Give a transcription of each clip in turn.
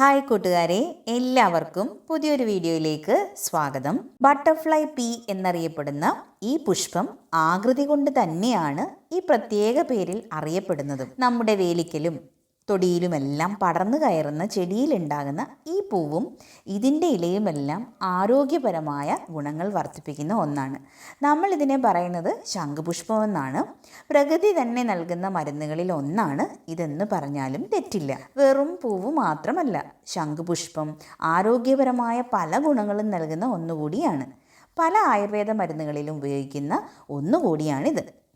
Hi കൂട്ടുകാരെ. എല്ലാവർക്കും പുതിയൊരു വീഡിയോയിലേക്ക് സ്വാഗതം. ബട്ടർഫ്ലൈ പീ എന്നറിയപ്പെടുന്ന ഈ പുഷ്പം ആകൃതി കൊണ്ട് തന്നെയാണ് ഈ പ്രത്യേക പേരിൽ അറിയപ്പെടുന്നതും. നമ്മുടെ വേലിക്കലും തൊടിയിലുമെല്ലാം പടർന്നു കയറുന്ന ചെടിയിലുണ്ടാകുന്ന ഈ പൂവും ഇതിന്റെ ഇലയുമെല്ലാം ആരോഗ്യപരമായ ഗുണങ്ങൾ വർദ്ധിപ്പിക്കുന്ന ഒന്നാണ്. നമ്മൾ ഇതിനെ പറയുന്നത് ശംഖുപുഷ്പം എന്നാണ്. പ്രകൃതി തന്നെ നൽകുന്ന മരുന്നുകളിൽ ഒന്നാണ് ഇതെന്ന് പറഞ്ഞാലും തെറ്റില്ല. വെറും പൂവ് മാത്രമല്ല ശംഖുപുഷ്പം ആരോഗ്യപരമായ പല ഗുണങ്ങളും നൽകുന്ന ഒന്നുകൂടിയാണ്. പല ആയുർവേദ മരുന്നുകളിലും ഉപയോഗിക്കുന്ന ഒന്നുകൂടിയാണിത്.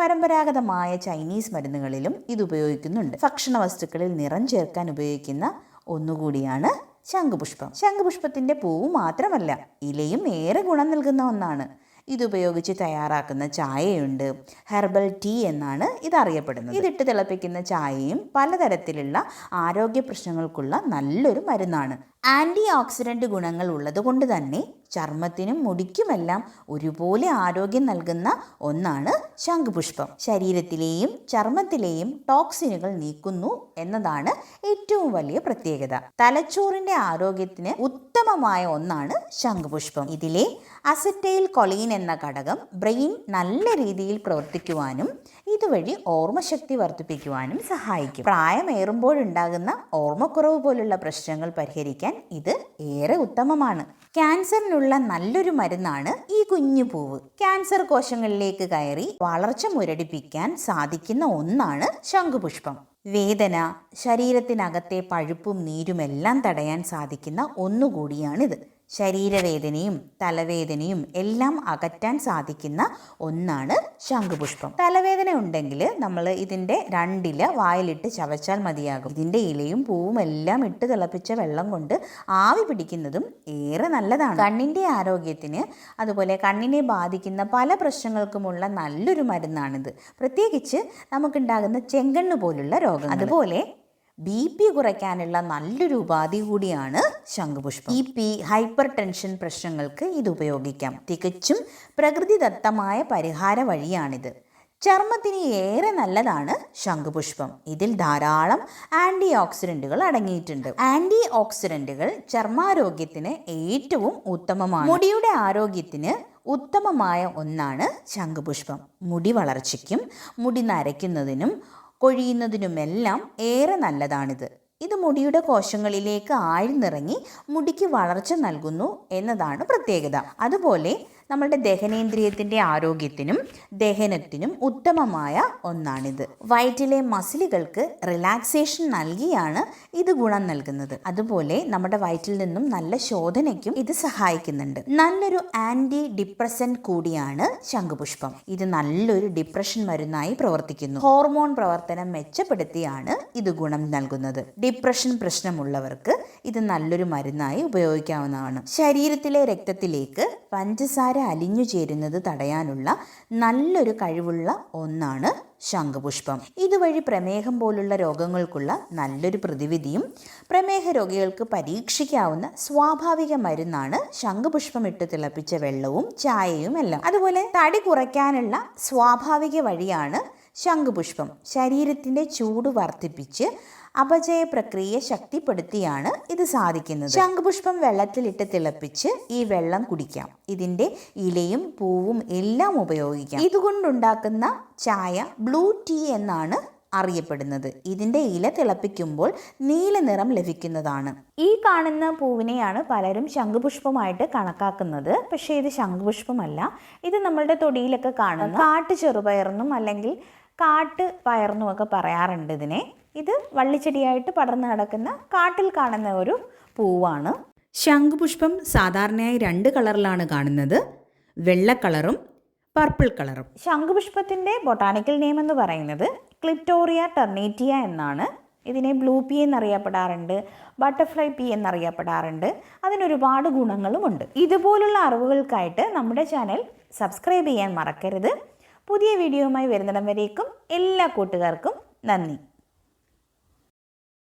പരമ്പരാഗതമായ ചൈനീസ് മരുന്നുകളിലും ഇത് ഉപയോഗിക്കുന്നുണ്ട്. ഭക്ഷണ വസ്തുക്കളിൽ നിറം ചേർക്കാൻ ഉപയോഗിക്കുന്ന ഒന്നുകൂടിയാണ് ശംഖുപുഷ്പം. ശംഖുപുഷ്പത്തിന്റെ പൂവ് മാത്രമല്ല ഇലയും ഏറെ ഗുണം നൽകുന്ന ഒന്നാണ്. ഇതുപയോഗിച്ച് തയ്യാറാക്കുന്ന ചായയുണ്ട്. ഹെർബൽ ടീ എന്നാണ് ഇത് അറിയപ്പെടുന്നത്. ഇതിട്ട് തിളപ്പിക്കുന്ന ചായയും പലതരത്തിലുള്ള ആരോഗ്യ പ്രശ്നങ്ങൾക്കുള്ള നല്ലൊരു മരുന്നാണ്. ആന്റി ഓക്സിഡന്റ് ഗുണങ്ങൾ ഉള്ളതുകൊണ്ട് തന്നെ ചർമ്മത്തിനും മുടിക്കുമെല്ലാം ഒരുപോലെ ആരോഗ്യം നൽകുന്ന ഒന്നാണ് ശംഖുപുഷ്പം. ശരീരത്തിലെയും ചർമ്മത്തിലെയും ടോക്സിനുകൾ നീക്കുന്നു എന്നതാണ് ഏറ്റവും വലിയ പ്രത്യേകത. തലച്ചോറിന്റെ ആരോഗ്യത്തിന് ഉത്തമമായ ഒന്നാണ് ശംഖുപുഷ്പം. ഇതിലെ അസറ്റൈൽ കൊളീൻ എന്ന ഘടകം ബ്രെയിൻ നല്ല രീതിയിൽ പ്രവർത്തിക്കുവാനും ഇതുവഴി ഓർമ്മശക്തി വർദ്ധിപ്പിക്കുവാനും സഹായിക്കും. പ്രായമേറുമ്പോഴുണ്ടാകുന്ന ഓർമ്മക്കുറവ് പോലുള്ള പ്രശ്നങ്ങൾ പരിഹരിക്കാൻ ഇത് ഏറെ ഉത്തമമാണ്. ക്യാൻസറിനുള്ള നല്ലൊരു മരുന്നാണ് ഈ കുഞ്ഞു പൂവ്. ക്യാൻസർ കോശങ്ങളിലേക്ക് കയറി വളർച്ച മുരടിപ്പിക്കാൻ സാധിക്കുന്ന ഒന്നാണ് ശംഖുപുഷ്പം. വേദന ശരീരത്തിനകത്തെ പഴുപ്പും നീരുമെല്ലാം തടയാൻ സാധിക്കുന്ന ഒന്നുകൂടിയാണിത്. ശരീരവേദനയും തലവേദനയും എല്ലാം അകറ്റാൻ സാധിക്കുന്ന ഒന്നാണ് ശംഖുപുഷ്പം. തലവേദന ഉണ്ടെങ്കിൽ നമ്മൾ ഇതിന്റെ രണ്ടില വായിലിട്ട് ചവച്ചാൽ മതിയാകും. ഇതിന്റെ ഇലയും പൂവും എല്ലാം ഇട്ട് തിളപ്പിച്ച വെള്ളം കൊണ്ട് ആവി പിടിക്കുന്നതും ഏറെ നല്ലതാണ്. കണ്ണിന്റെ ആരോഗ്യത്തിന് അതുപോലെ കണ്ണിനെ ബാധിക്കുന്ന പല പ്രശ്നങ്ങൾക്കുമുള്ള നല്ലൊരു മരുന്നാണിത്. പ്രത്യേകിച്ച് നമുക്കുണ്ടാകുന്ന ചെങ്കണ്ണ് പോലുള്ള രോഗം അതുപോലെ ബി പി കുറയ്ക്കാനുള്ള നല്ലൊരു ഉപാധി കൂടിയാണ് ശംഖുപുഷ്പം. ബി പി ഹൈപ്പർ ടെൻഷൻ പ്രശ്നങ്ങൾക്ക് ഇത് ഉപയോഗിക്കാം. തികച്ചും പ്രകൃതിദത്തമായ പരിഹാര വഴിയാണിത്. ചർമ്മത്തിന് ഏറെ നല്ലതാണ് ശംഖുപുഷ്പം. ഇതിൽ ധാരാളം ആന്റി ഓക്സിഡന്റുകൾ അടങ്ങിയിട്ടുണ്ട്. ആന്റി ഓക്സിഡന്റുകൾ ചർമ്മാരോഗ്യത്തിന് ഏറ്റവും ഉത്തമമാണ്. മുടിയുടെ ആരോഗ്യത്തിന് ഉത്തമമായ ഒന്നാണ് ശംഖുപുഷ്പം. മുടി വളർച്ചയ്ക്കും മുടി നരയ്ക്കുന്നതിനും കൊഴിയുന്നതിനുമെല്ലാം ഏറെ നല്ലതാണിത്. ഇത് മുടിയുടെ കോശങ്ങളിലേക്ക് ആഴ്ന്നിറങ്ങി മുടിക്ക് വളർച്ച നൽകുന്നു എന്നതാണ് പ്രത്യേകത. അതുപോലെ നമ്മളുടെ ദഹനേന്ദ്രിയത്തിന്റെ ആരോഗ്യത്തിനും ദഹനത്തിനും ഉത്തമമായ ഒന്നാണിത്. വയറ്റിലെ മസിലുകൾക്ക് റിലാക്സേഷൻ നൽകിയാണ് ഇത് ഗുണം നൽകുന്നത്. അതുപോലെ നമ്മുടെ വയറ്റിൽ നിന്നും നല്ല ശോധനയ്ക്കും ഇത് സഹായിക്കുന്നുണ്ട്. നല്ലൊരു ആന്റി ഡിപ്രസന്റ് കൂടിയാണ് ശംഖുപുഷ്പം. ഇത് നല്ലൊരു ഡിപ്രഷൻ മരുന്നായി പ്രവർത്തിക്കുന്നു. ഹോർമോൺ പ്രവർത്തനം മെച്ചപ്പെടുത്തിയാണ് ഇത് ഗുണം നൽകുന്നത്. ഡിപ്രഷൻ പ്രശ്നമുള്ളവർക്ക് ഇത് നല്ലൊരു മരുന്നായി ഉപയോഗിക്കാവുന്നതാണ്. ശരീരത്തിലെ രക്തത്തിലേക്ക് പഞ്ചസാര അലിഞ്ഞു ചേരുന്നത് തടയാനുള്ള നല്ലൊരു കഴിവുള്ള ഒന്നാണ് ശംഖുപുഷ്പം. ഇതുവഴി പ്രമേഹം പോലുള്ള രോഗങ്ങൾക്കുള്ള നല്ലൊരു പ്രതിവിധിയും പ്രമേഹ രോഗികൾക്ക് പരീക്ഷിക്കാവുന്ന സ്വാഭാവിക മരുന്നാണ് ശംഖുപുഷ്പം ഇട്ട് തിളപ്പിച്ച വെള്ളവും ചായയും എല്ലാം. അതുപോലെ തടി കുറയ്ക്കാനുള്ള സ്വാഭാവിക വഴിയാണ് ശംഖുപുഷ്പം ശരീരത്തിന്റെ ചൂട് വർദ്ധിപ്പിച്ച് അപചയ പ്രക്രിയ ശക്തിപ്പെടുത്തിയാണ് ഇത് സാധിക്കുന്നത്. ശംഖുപുഷ്പം വെള്ളത്തിലിട്ട് തിളപ്പിച്ച് ഈ വെള്ളം കുടിക്കാം. ഇതിന്റെ ഇലയും പൂവും എല്ലാം ഉപയോഗിക്കാം. ഇതുകൊണ്ടുണ്ടാക്കുന്ന ചായ ബ്ലൂ ടീ എന്നാണ് അറിയപ്പെടുന്നത്. ഇതിന്റെ ഇല തിളപ്പിക്കുമ്പോൾ നീല നിറം ലഭിക്കുന്നതാണ്. ഈ കാണുന്ന പൂവിനെയാണ് പലരും ശംഖുപുഷ്പമായിട്ട് കണക്കാക്കുന്നത്. പക്ഷേ ഇത് ശംഖുപുഷ്പമല്ല. ഇത് നമ്മളുടെ തൊടിയിലൊക്കെ കാണുന്ന കാട്ടു ചെറുപയർന്നും അല്ലെങ്കിൽ കാട്ട് പയർന്നും ഒക്കെ പറയാറുണ്ട് ഇതിനെ. ഇത് വള്ളിച്ചെടിയായിട്ട് പടർന്നു കിടക്കുന്ന കാട്ടിൽ കാണുന്ന ഒരു പൂവാണ്. ശംഖുപുഷ്പം സാധാരണയായി രണ്ട് കളറിലാണ് കാണുന്നത്. വെള്ള കളറും പർപ്പിൾ കളറും. ശംഖുപുഷ്പത്തിന്റെ ബൊട്ടാണിക്കൽ നെയിം എന്ന് പറയുന്നത് ക്ലിറ്റോറിയ ടെർണേറ്റിയ എന്നാണ്. ഇതിനെ ബ്ലൂ പി എന്നറിയപ്പെടാറുണ്ട് ബട്ടർഫ്ലൈ പി എന്നറിയപ്പെടാറുണ്ട്. അതിനൊരുപാട് ഗുണങ്ങളുമുണ്ട്. ഇതുപോലുള്ള അറിവുകൾക്കായിട്ട് നമ്മുടെ ചാനൽ സബ്സ്ക്രൈബ് ചെയ്യാൻ മറക്കരുത്. പുതിയ വീഡിയോയുമായി വരുന്നിടം വരേക്കും എല്ലാ കൂട്ടുകാർക്കും നന്ദി.